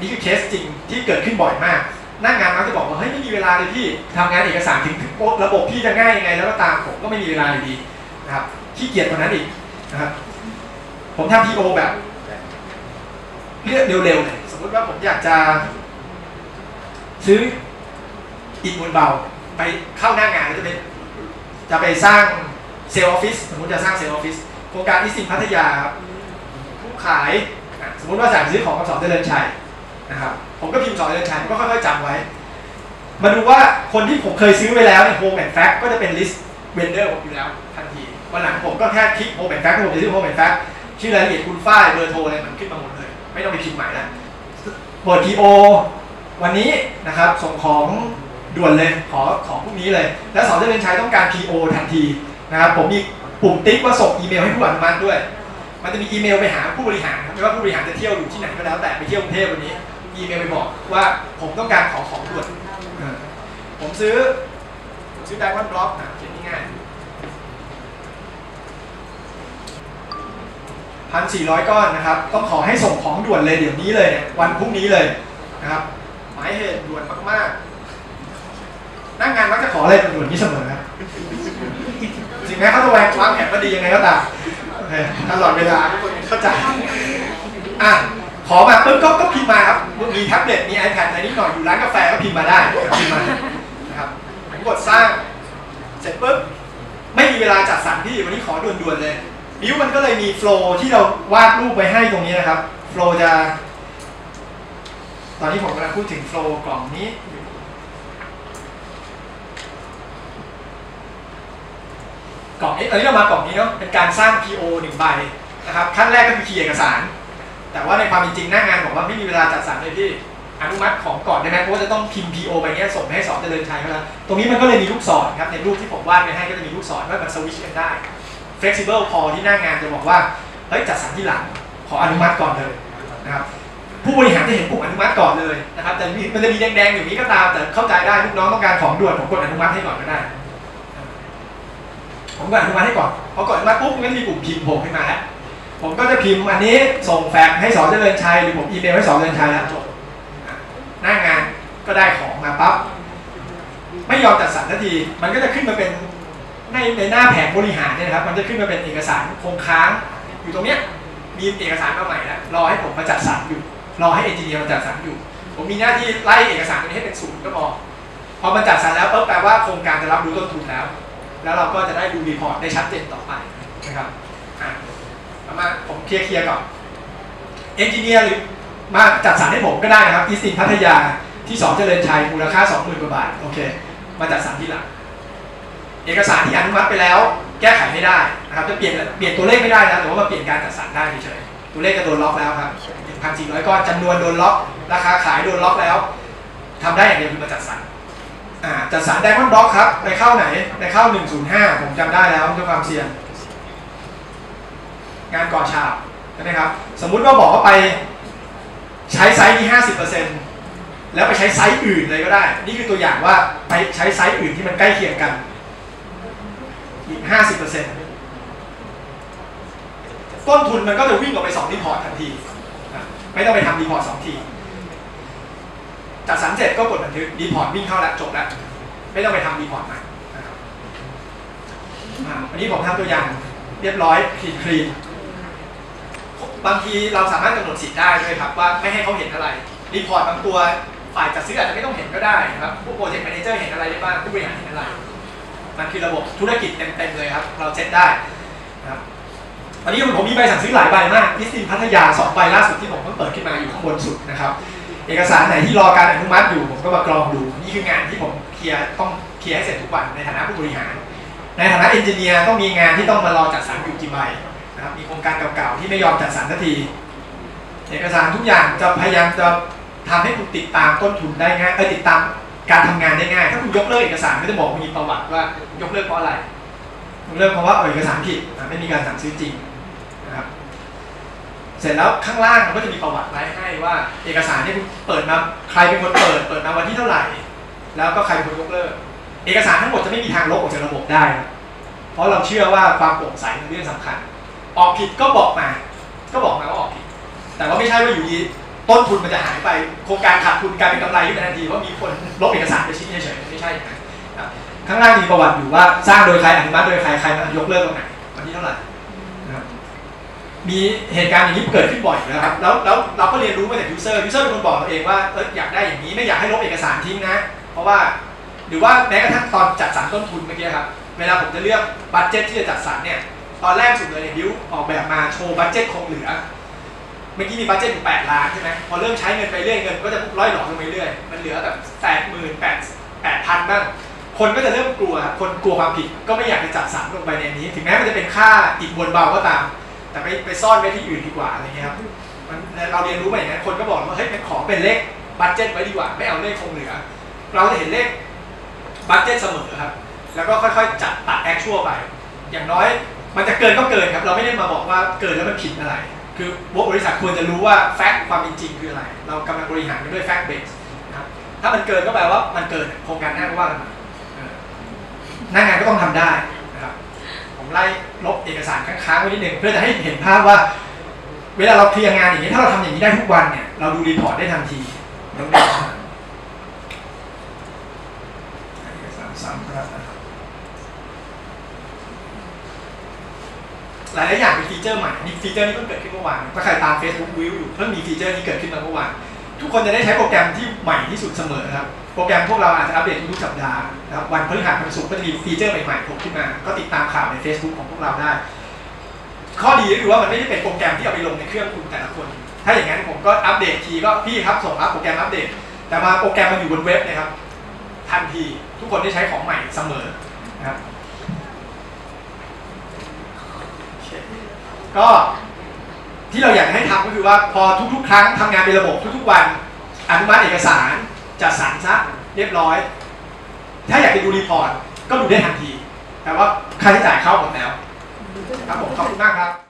นี่คือเคสจริงที่เกิดขึ้นบ่อยมากหน้างงานมักจะบอกว่าเฮ้ยไม่มีเวลาเลยพี่ทำงานเอกสารถึงถึงระบบพี่จะง่ายยังไง แล้วก็ตามผมก็ไม่มีเวลาอยู่ดีนะครับขี้เกียจกว่านั้นอีกนะครับผมทำ PO แบบเลือกเร็วๆเลยสมมติว่าผมอยากจะ ซื้ออิฐมวลเบา ไปเข้าหน้างานแล้วจะไปจะไปสร้างเซลล์ออฟฟิศสมมติจะสร้างเซลล์ออฟฟิศโครงการอิสินพัทยาครับผู้ขาย สมมติว่าสั่งซื้อของกับสองเจริญชัย นะครับผมก็พิมพ์สองเจริญชัยผมก็ค่อยๆจำไว้ มาดูว่าคนที่ผมเคยซื้อไว้แล้วเนี่ยโฮมแอนด์แฟกก็จะเป็นลิสต์เวนเดอร์ผมอยู่แล้วทันทีวันหลังผมก็แค่คลิกโฮมแอนด์แฟกผมจะซื้อโฮมแอนด์แฟกชื่อรายละเอียดคุณฝ้ายเบอร์โทรอะไรมันขึ้นมาหมดเลย ไม่ต้องไปพิมพ์ใหม่ล้วเปิด PO วันนี้นะครับส่งของด่วนเลยขอของพวกนี้เลย และสองเจริญชัยต้องการ PO ทันทีนะครับผมมีปุ่มติ๊กว่าส่งอีเมลให้ผู้อนุมัติด้วย มันจะมีอีเมลไปหาผู้บริหารครับไม่ว่าผู้บริหารจะเที่ยวอยู่ที่ไหนก็แล้วแต่ไปเที่ยวกรุงเทพวันนี้ อีเมลไปบอกว่าผมต้องการขอของด่วนผมซื้อผมซื้อไดมอนด์บล็อกนะเขียนง่ายพันสี่ร้อยก้อนนะครับ ต้องขอให้ส่งของด่วนเลยเดี๋ยวนี้เลยเนี่ยวันพรุ่งนี้เลยนะครับหมายเหตุด่วนมากๆนั่งงานมักจะขออะไรด่วนๆนี้เสมอครับถึงแม้เขาจะวางวางแผนมาดียังไงก็ตามตลอดเวลาทุกคนเข้าใจอะ ขอมาปุ๊บก็ก็พิมพ์มาครับ มีแท็บเล็ต มี iPad อะไรนิดหน่อย อยู่ร้านกาแฟก็พิมพ์มาได้พิมพ์มานะครับผมกดสร้าง เสร็จปุ๊บ ไม่มีเวลาจัดสรรพี่ วันนี้ขอด่วนๆเลยบิวมันก็เลยมีโฟล์ที่เราวาดรูปไว้ให้ตรงนี้นะครับ โฟล์จะ ตอนนี้ผมกำลังพูดถึงโฟล์กล่องนี้กล่องนี้ตอนนี้เรามากล่องนี้เนาะ เป็นการสร้าง PO หนึ่งใบนะครับ ขั้นแรกก็คือคีย์เอกสาร แต่ว่าในความเป็นจริงหน้างานบอกว่าไม่มีเวลาจัดสรรเลยพี่อนุมัติของก่อนได้ไหมเพราะว่าจะต้องพิมพ์ PO ไปเนี้ยส่งไปให้สอนเจริญชัยเขาแล้วตรงนี้มันก็เลยมีลูกศรครับในรูปที่ผมวาดไว้ให้ก็จะมีลูกศรว่ามันสวิชกันได้ flexible พอที่หน้างานจะบอกว่าเฮ้ยจัดสรรที่หลังขออนุมัติก่อนเลยนะครับผู้บริหารจะเห็นปุ่มอนุมัติก่อนเลยนะครับแต่มันจะมีแดงๆอยู่นี้ก็ตามแต่เข้าใจได้ลูกน้องต้องการของด่วนผมกดอนุมัติให้ก่อนก็ได้ผมกดอนุมัติให้ก่อนพอกดอนุมัติปุ๊บมันก็จะมีปุ่มพิมพ์โผล่ขึ้นมาแล้ว ผมก็จะพิมพ์อันนี้ส่งแฟกซ์ให้สอนเจริญชัยหรือผมอีเมลให้สอนเจริญชัยแล้วจบหน้างานก็ได้ของมาปั๊บไม่ยอมจัดสรรทันที มันก็จะขึ้นมาเป็นในในหน้าแผนบริหารเนี่ยนะครับ มันจะขึ้นมาเป็นเอกสารคงค้างอยู่ตรงเนี้ยมีเอกสารมาใหม่แล้วรอให้ผมมาจัดสรรอยู่ รอให้เอนจิเนียร์มาจัดสรรอยู่ ผมมีหน้าที่ไล่เอกสารตัวนี้ให้เป็นศูนย์ก็พอพอมันจัดสรรแล้วปุ๊บแปลว่าโครงการจะรับรู้ต้นทุนแล้ว แล้วเราก็จะได้ดูรีพอร์ตได้ชัดเจนต่อไปนะครับอ่า มาผมเคลียร์เคลียร์ก่อนเอนจิเนียร์หรือมาจัดสรรให้ผมก็ได้นะครับอีสตินพัทยาที่สองเจริญชัยมูลค่า 20,000กว่าบาทโอเค มาจัดสรรที่หลัง เอกสารที่อนุมัติไปแล้ว แก้ไขไม่ได้นะครับจะเปลี่ยนเปลี่ยนตัวเลขไม่ได้นะแต่ว่ามาเปลี่ยนการจัดสรรได้เฉยๆตัวเลขจะโดนล็อกแล้วครับ1,400ก้อนจำนวนโดนล็อกราคาขายโดนล็อกแล้วทำได้อย่างเดียวคือมาจัดสรรจัดสรรไดมอนด์บล็อกครับไปเข้าไหนไปเข้า 105 ผมจำได้แล้วด้วยความเสี่ยง งานก่อฉาบใช่ไหมครับ สมมุติว่าบอกว่าไปใช้ไซส์ที่50%แล้วไปใช้ไซส์อื่นเลยก็ได้ นี่คือตัวอย่างว่าไปใช้ไซส์อื่นที่มันใกล้เคียงกันอีก50%ต้นทุนมันก็จะวิ่งออกไป2รีพอร์ตทันที ไม่ต้องไปทำรีพอร์ตสองที จัดสรรเสร็จก็กดบันทึกรีพอร์ตวิ่งเข้าแล้วจบแล้ว ไม่ต้องไปทำรีพอร์ตใหม่อันนี้ผมทำตัวอย่างเรียบร้อยคลีนคลีน บางทีเราสามารถกำหนดสิทธิ์ได้ด้วยครับว่าไม่ให้เขาเห็นอะไรรีพอร์ตบางตัวฝ่ายจัดซื้ออาจจะไม่ต้องเห็นก็ได้นะครับผู้โปรเจกต์แมเนเจอร์เห็นอะไรได้บ้างผู้บริหารเห็นอะไรมันคือระบบธุรกิจเต็มๆเลยครับ เราเซ็ตได้นะครับตอนนี้ผมมีใบสั่งซื้อหลายใบมากอิสตินพัทยาสองใบล่าสุดที่ผมเพิ่งเปิดขึ้นมาอยู่ข้างบนสุดนะครับ เอกสารไหนที่รอการอนุมัติอยู่ผมก็มากรองดู นี่คืองานที่ผมเคลียร์ต้องเคลียร์ให้เสร็จทุกวันในฐานะผู้บริหาร ในฐานะเอนจิเนียร์ต้องมีงานที่ต้องมารอจัดสรรอยู่กี่ใบ นะครับมีโครงการเก่าๆที่ไม่ยอมจัดสรรสักที เอกสารทุกอย่างจะพยายามจะทำให้คุณติดตามต้นทุนได้ง่ายเออติดตามการทำงานได้ง่าย ถ้าคุณยกเลิกเอกสารก็จะบอกมีประวัติว่ายกเลิกเพราะอะไรยกเลิกเพราะว่าเอกสารผิดไม่มีการสั่งซื้อจริงนะครับเสร็จแล้วข้างล่างมันก็จะมีประวัติไว้ให้ว่า เอกสารที่คุณเปิดมาใครเป็นคนเปิด เปิดมาวันที่เท่าไหร่ แล้วก็ใครเป็นคนยกเลิก เอกสารทั้งหมดจะไม่มีทางลบออกจากระบบได้นะเพราะเราเชื่อว่าความโปร่งใสเป็นเรื่องสำคัญ ออกผิดก็บอกมา ก็บอกมาว่าออกผิด แต่ว่าไม่ใช่ว่าอยู่ดีต้นทุนมันจะหายไปโครงการขาดทุนกลายเป็นกำไรขึ้นทันทีเพรามีคนลบเอกสารไปชิ้นเฉยๆไม่ใช่อย่างนั้นนะครับข้างล่างมีประวัติอยู่ว่าสร้างโดยใครอนุมัติโดยใครใครมายกเลิกตรงไหนวันที่เท่าไหร่มีเหตุการณ์อย่างนี้เกิดขึ้นบ่อยอยู่แล้วครับแล้วแล้วเราก็เรียนรู้มาจากยูเซอร์ยูเซอร์เป็นคนบอกเราเองว่าเอออยากได้อย่างนี้ไม่อยากให้ลบเอกสารทิ้งนะ เพราะว่าหรือว่าแม้กระทั่งตอนจัดสรรต้นทุนเมื่อกี้ครับเวลาผมจะเลือกบัตเจ็ตที่จะจัดสรรเนี่ย ตอนแรกสุดเลยเนี่ยบิวออกแบบมาโชว์บัตเจ็ตคงเหลือ เมื่อกี้มีบัตเจ็ตอยู่8ล้านใช่ไหมพอเริ่มใช้เงินไปเรื่อยเงินก็จะร้อยหลอลงไปเรื่อยมันเหลือแบบแปดหมื่นแปดแปดพันบ้างคนก็จะเริ่มกลัวครับคนกลัวความผิดก็ไม่อยากจะจัดสรรลงไปในนี้ ถึงแม้มันจะเป็นค่าติดบนเบาก็ตาม แต่ไปไปซ่อนไว้ที่อื่นดีกว่าอะไรเงี้ยครับมันเราเรียนรู้มาอย่างนั้นคนก็บอกว่าเฮ้ยมันขอเป็นเลขบัตเจ็ตไว้ดีกว่าไม่เอาเลขคงเหลือ เราจะเห็นเลขบัตเจ็ตเสมอครับ แล้วก็ค่อยๆ จัดตัดแอคชั่วไป อย่างน้อย มันจะเกินก็เกินครับ เราไม่ได้มาบอกว่าเกินแล้วมันผิดอะไร คือบริษัทควรจะรู้ว่าแฟกต์ความเป็นจริงคืออะไร เรากำลังบริหารกันด้วยแฟกต์เบสนะครับถ้ามันเกินก็แปลว่ามันเกินโครงการหน้าก็ว่ากันหน้างานก็ต้องทำได้นะครับ ผมไล่ลบเอกสารค้างๆไว้นิดนึงเพื่อจะให้เห็นภาพว่า เวลาเราเคลียร์งานอย่างนี้ถ้าเราทำอย่างนี้ได้ทุกวันเนี่ยเราดูรีพอร์ตได้ทันทีน้องกเอกสารซ้ำครับ หลายๆอย่างเป็นฟีเจอร์ใหม่นี่ฟีเจอร์นี้เพิ่งเกิดขึ้นเมื่อวานถ้าใครตาม Facebook View อยู่เพิ่งมีฟีเจอร์นี้เกิดขึ้นมาเมื่อวานทุกคนจะได้ใช้โปรแกรมที่ใหม่ที่สุดเสมอครับโปรแกรมพวกเราอาจจะอัปเดตทุกสัปดาห์นะครับวันพฤหัสวันศุกร์ก็จะมีฟีเจอร์ใหม่ๆโผล่ขึ้นมา ก็ติดตามข่าวใน Facebook ของพวกเราได้ ข้อดีก็คือว่ามันไม่ได้เป็นโปรแกรมที่เอาไปลงในเครื่องคุณแต่ละคน ถ้าอย่างนั้นผมก็อัปเดตทีก็พี่ครับส่งอัปโปรแกรมอัปเดต แต่มาโปรแกรมมันอยู่บนเว็บนะครับทันทีทุกคนได้ใช้ของใหม่เสมอนะครับโอเค ก็ที่เราอยากให้ทำก็คือว่าพอทุกๆ ครั้งทำงานเป็นระบบทุกๆวันอนุมัติเอกสารจัดสรรซะเรียบร้อย ถ้าอยากจะดูรีพอร์ตก็ดูได้ทันที แต่ว่าค่าใช้จ่ายเข้าหมดแล้วครับผมขอบคุณมากครับ